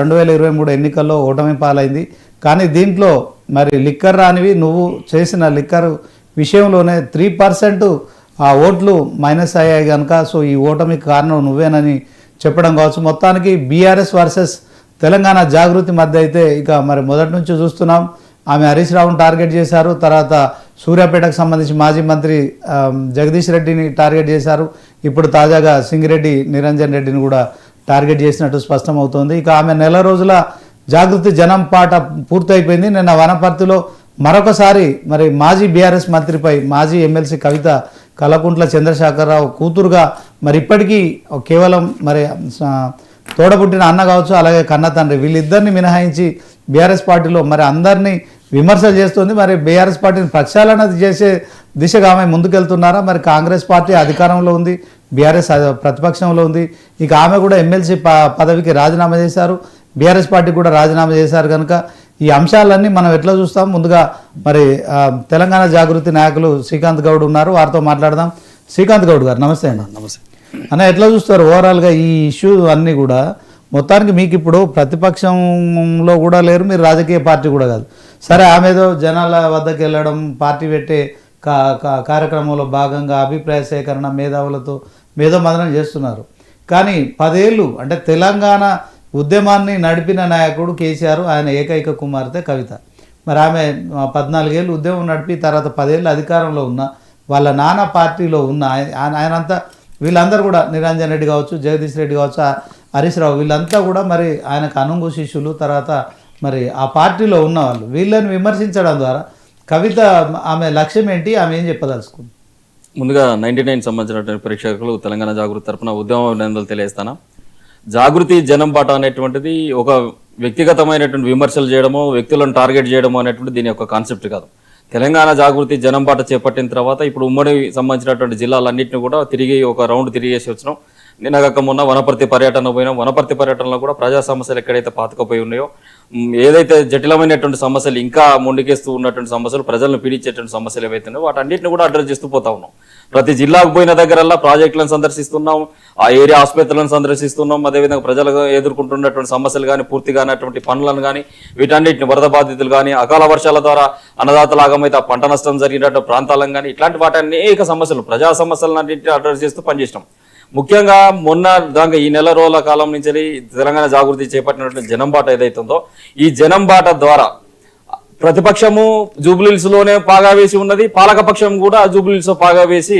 రెండు వేల ఇరవై మూడు ఎన్నికల్లో ఓటమి పాలైంది. కానీ దీంట్లో మరి లిక్కర్ రానివి నువ్వు చేసిన లిక్కర్ విషయంలోనే త్రీ పర్సెంట్ ఆ ఓట్లు మైనస్ అయ్యాయి కనుక సో ఈ ఓటమికి కారణం నువ్వేనని చెప్పడం కావచ్చు. మొత్తానికి బీఆర్ఎస్ వర్సెస్ తెలంగాణ జాగృతి మధ్య అయితే ఇక మరి మొదటి నుంచి చూస్తున్నాం. ఆమె హరీష్ రావును టార్గెట్ చేశారు. తర్వాత సూర్యాపేటకు సంబంధించి మాజీ మంత్రి జగదీష్ రెడ్డిని టార్గెట్ చేశారు. ఇప్పుడు తాజాగా సింగిరెడ్డి నిరంజన్ రెడ్డిని కూడా టార్గెట్ చేసినట్టు స్పష్టమవుతోంది. ఇక ఆమె నెల రోజుల జాగృతి జనం పాట పూర్తయిపోయింది. నిన్న వనపర్తిలో మరొకసారి మరి మాజీ బీఆర్ఎస్ మంత్రిపై మాజీ ఎమ్మెల్సీ కవిత కలకుంట్ల చంద్రశేఖరరావు కూతురుగా మరి ఇప్పటికీ కేవలం మరి తోడబుట్టిన అన్న కావచ్చు అలాగే కన్న తండ్రి వీళ్ళిద్దరిని మినహాయించి బీఆర్ఎస్ పార్టీలో మరి అందరినీ విమర్శలు చేస్తుంది. మరి బీఆర్ఎస్ పార్టీని ప్రక్షాళన చేసే దిశగా ఆమె ముందుకెళ్తున్నారా? మరి కాంగ్రెస్ పార్టీ అధికారంలో ఉంది. బీఆర్ఎస్ ప్రతిపక్షంలో ఉంది. ఇక ఆమె కూడా ఎమ్మెల్సీ పదవికి రాజీనామా చేశారు. బీఆర్ఎస్ పార్టీ కూడా రాజీనామా చేశారు కనుక ఈ అంశాలన్నీ మనం ఎట్లా చూస్తాం? ముందుగా మరి తెలంగాణ జాగృతి నాయకులు శ్రీకాంత్ గౌడ్ ఉన్నారు. వారితో మాట్లాడదాం. శ్రీకాంత్ గౌడ్ గారు నమస్తే అండి నమస్తే. అన్న ఎట్లా చూస్తారు ఓవరాల్గా ఈ ఇష్యూ అన్నీ కూడా? మొత్తానికి మీకు ఇప్పుడు ప్రతిపక్షంలో కూడా లేరు మీరు రాజకీయ పార్టీ కూడా కాదు. సరే ఆమె ఏదో జనాల వద్దకు వెళ్ళడం పార్టీ పెట్టే కార్యక్రమంలో భాగంగా అభిప్రాయ సేకరణ మేధావులతో మేధో మదనం చేస్తున్నారు. కానీ పదేళ్ళు అంటే తెలంగాణ ఉద్యమాన్ని నడిపిన నాయకుడు కేసీఆర్ ఆయన ఏకైక కుమార్తె కవిత. మరి ఆమె పద్నాలుగేళ్ళు ఉద్యమం నడిపి తర్వాత పదేళ్ళు అధికారంలో ఉన్న వాళ్ళ నాన్న పార్టీలో ఉన్న ఆయన ఆయన- ఆయనంతా వీళ్ళందరూ కూడా నిరంజన్ రెడ్డి కావచ్చు జగదీష్ రెడ్డి కావచ్చు ఆ హరీష్ రావు వీళ్ళంతా కూడా మరి ఆయనకు అనుంగు శిష్యులు తర్వాత మరి ఆ పార్టీలో ఉన్నవాళ్ళు వీళ్ళని విమర్శించడం ద్వారా కవిత ఆమె లక్ష్యం ఏంటి? ఆమె ఏం చెప్పదలుచుకుంది? ముందుగా నైన్టీ నైన్ సంబంధించినటువంటి ప్రేక్షకులు తెలంగాణ జాగృతి తరపున ఉద్యమ అభినందనలు తెలియజేస్తాను. జాగృతి జనం పాట అనేటువంటిది ఒక వ్యక్తిగతమైనటువంటి విమర్శలు చేయడమో వ్యక్తులను టార్గెట్ చేయడమో అనేటువంటి దీని యొక్క కాన్సెప్ట్ కాదు. తెలంగాణ జాగృతి జనం పాట చేపట్టిన తర్వాత ఇప్పుడు ఉమ్మడి సంబంధించినటువంటి జిల్లాలన్నింటినీ కూడా తిరిగి ఒక రౌండ్ తిరిగేసి వచ్చినాం. నిన్నగాక మొన్న వనపర్తి పర్యటన పోయినాం వనపర్తి పర్యటనలో కూడా ప్రజా సమస్యలు ఎక్కడైతే పాతకపోయి ఉన్నాయో ఏదైతే జటిలమైనటువంటి సమస్యలు ఇంకా మొండికేస్తూ ఉన్నటువంటి సమస్యలు ప్రజలను పీడించేటువంటి సమస్యలు ఏవైతున్నాయో వాటన్నిటిని కూడా అడ్రస్ చేస్తూ పోతా ఉన్నాం. ప్రతి జిల్లాకు పోయిన దగ్గరల్లా ప్రాజెక్టులను సందర్శిస్తున్నాం ఆ ఏరియా ఆసుపత్రులను సందర్శిస్తున్నాం. అదేవిధంగా ప్రజలు ఎదుర్కొంటున్నటువంటి సమస్యలు కానీ పూర్తి కానటువంటి పనులను కానీ వీటన్నిటిని వరద బాధితులు కానీ అకాల వర్షాల ద్వారా అన్నదాతల ఆగమైతే ఆ పంట నష్టం జరిగినటువంటి ప్రాంతాలను కానీ ఇట్లాంటి వాటి అనేక సమస్యలు ప్రజా సమస్యలను అన్నింటినీ అడ్రస్ చేస్తూ పనిచేసినాం. ముఖ్యంగా మొన్న దాకా ఈ నెల రోజుల కాలం నుంచి తెలంగాణ జాగృతి చేపట్టినటువంటి జనం బాట ఏదైతుందో ఈ జనం బాట ద్వారా ప్రతిపక్షము జూబ్లీల్స్లోనే పాగా వేసి ఉన్నది పాలకపక్షం కూడా జూబ్లీల్స్ పాగా వేసి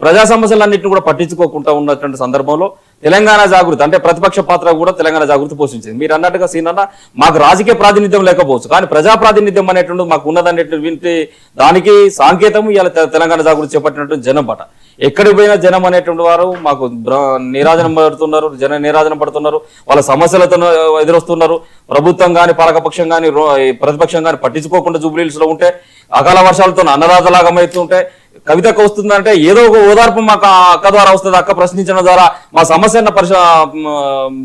ప్రజా సమస్యలన్నింటిని కూడా పట్టించుకోకుండా ఉన్నటువంటి సందర్భంలో తెలంగాణ జాగృతి అంటే ప్రతిపక్ష పాత్ర కూడా తెలంగాణ జాగృతి పోషించింది. మీరు అన్నట్టుగా సీనన్న మాకు రాజకీయ ప్రాతినిధ్యం లేకపోవచ్చు కానీ ప్రజా ప్రాతినిధ్యం అనేటువంటి మాకు ఉన్నదనేటువంటి దానికి సాంకేతం ఇవాళ తె- తెలంగాణ జాగృతి చేపట్టినటువంటి జనం పట ఎక్కడికి పోయినా జనం అనేటువంటి వారు మాకు నిరాజనం పడుతున్నారు జన నిరాజనం పడుతున్నారు వాళ్ళ సమస్యలతో ఎదురొస్తున్నారు. ప్రభుత్వం కానీ పాలకపక్షం కానీ ప్రతిపక్షం కానీ పట్టించుకోకుండా జూబ్లీస్ ఉంటే అకాల వర్షాలతో అన్నదాతలాగమవుతుంటే కవితకు వస్తుందంటే ఏదో ఒక ఓదార్పు మాకు అక్క ద్వారా వస్తుంది. అక్క ప్రశ్నించడం ద్వారా మా సమస్యను పరిశ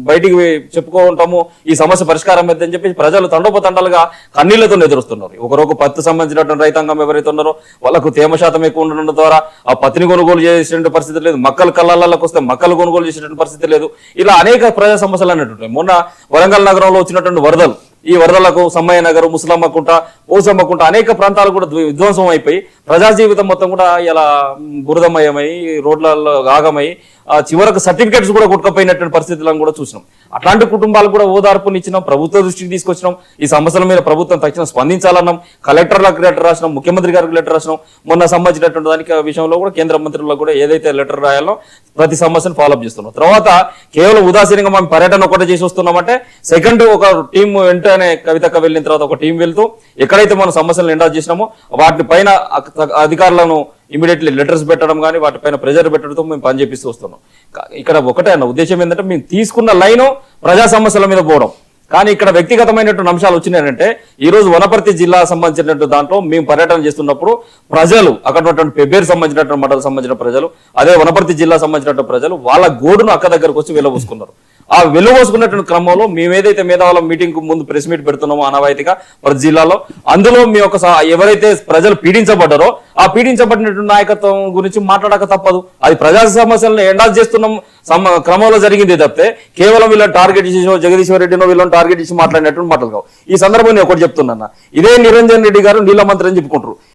బయటికి చెప్పుకుంటాము ఈ సమస్య పరిష్కారం అవుతుందని చెప్పి ప్రజలు తండోపతండాలుగా కన్నీళ్ళతో ఎదురుస్తున్నారు. ఒకరొక పత్తి సంబంధించినటువంటి రైతాంగం ఎవరైతే ఉన్నారో వాళ్ళకు తేమ శాతం ఎక్కువ ఉండడం ద్వారా ఆ పత్తిని కొనుగోలు చేసేటువంటి పరిస్థితి లేదు. మక్కలు కళ్ళకు వస్తే మక్కలు కొనుగోలు చేసేటువంటి పరిస్థితి లేదు. ఇలా అనేక ప్రజా సమస్యలు అనేటువంటి మొన్న వరంగల్ నగరంలో వచ్చినటువంటి వరదలు ఈ వరదలకు సమ్మయ్య నగర్ ముసలమ్మకుంట ఓసమ్మకుంట అనేక ప్రాంతాలు కూడా ధ్వంసం విధ్వంసం అయిపోయి ప్రజా జీవితం మొత్తం కూడా ఇలా బురదమయమై రోడ్లలో ఆగమై చివరకు సర్టిఫికేట్స్ కూడా కొట్టుకపోయినటువంటి పరిస్థితులను కూడా చూసినాం. అట్లాంటి కుటుంబాలకు కూడా ఓదార్పుని ఇచ్చినాం ప్రభుత్వ దృష్టికి తీసుకొచ్చినాం. ఈ సమస్యల మీద ప్రభుత్వం తక్షణం స్పందించాలన్నాం. కలెక్టర్లకు లెటర్ రాసినాం ముఖ్యమంత్రి గారికి లెటర్ రాసినాం. మొన్న సంబంధించినటువంటి దానికి విషయంలో కూడా కేంద్ర మంత్రులకు కూడా ఏదైతే లెటర్ రాయాలో ప్రతి సమస్యను ఫాలోఅప్ చేస్తున్నాం. తర్వాత కేవలం ఉదాసీనంగా మనం పర్యటన ఒకటే చేసి వస్తున్నామంటే సెకండ్ ఒక టీం వెంటనే కవితక్క వెళ్ళిన తర్వాత ఒక టీం వెళ్తూ ఎక్కడైతే మనం సమస్యలను ఎండా చేసినామో వాటి పైన అధికారులను ఇమీడియట్లీ లెటర్స్ పెట్టడం కానీ వాటిపైన ప్రెజర్ పెట్టడంతో మేము పని చేపిస్తూ వస్తున్నాం. ఇక్కడ ఒకటే అన్న ఉద్దేశం ఏంటంటే మేము తీసుకున్న లైను ప్రజా సమస్యల మీద పోవడం. కానీ ఇక్కడ వ్యక్తిగతమైనటువంటి అంశాలు వచ్చినాయంటే ఈ రోజు వనపర్తి జిల్లా సంబంధించినటువంటి దాంట్లో మేము పర్యటన చేస్తున్నప్పుడు ప్రజలు అక్కడ ఉన్నటువంటి పెబ్బేరు సంబంధించినటువంటి మండలకు సంబంధించిన ప్రజలు అదే వనపర్తి జిల్లా సంబంధించినటువంటి ప్రజలు వాళ్ళ గోడును అక్క దగ్గరకు వచ్చి వెళ్ళబోసుకున్నారు ఆ వెలువోసుకున్నటువంటి క్రమంలో మేము ఏదైతే మేధావుల మీటింగ్ ముందు ప్రెస్ మీట్ పెడుతున్నామో అనవాయితీగా ప్రతి జిల్లాలో అందులో మీ యొక్క ఎవరైతే ప్రజలు పీడించబడ్డారో ఆ పీడించబడినటువంటి నాయకత్వం గురించి మాట్లాడక తప్పదు. అది ప్రజా సమస్యలను ఎండా చేస్తున్నాం క్రమంలో జరిగింది తప్పితే కేవలం వీళ్ళని టార్గెట్ చేసి జగదీశ్వర రెడ్డినో వీళ్ళని టార్గెట్ చేసి మాట్లాడినటువంటి మాటలు కావు. ఈ సందర్భంగా నేను ఒకటి చెప్తున్నా ఇదే నిరంజన్ రెడ్డి గారు నీళ్ళ మంత్రి అని చెప్పుకుంటారు.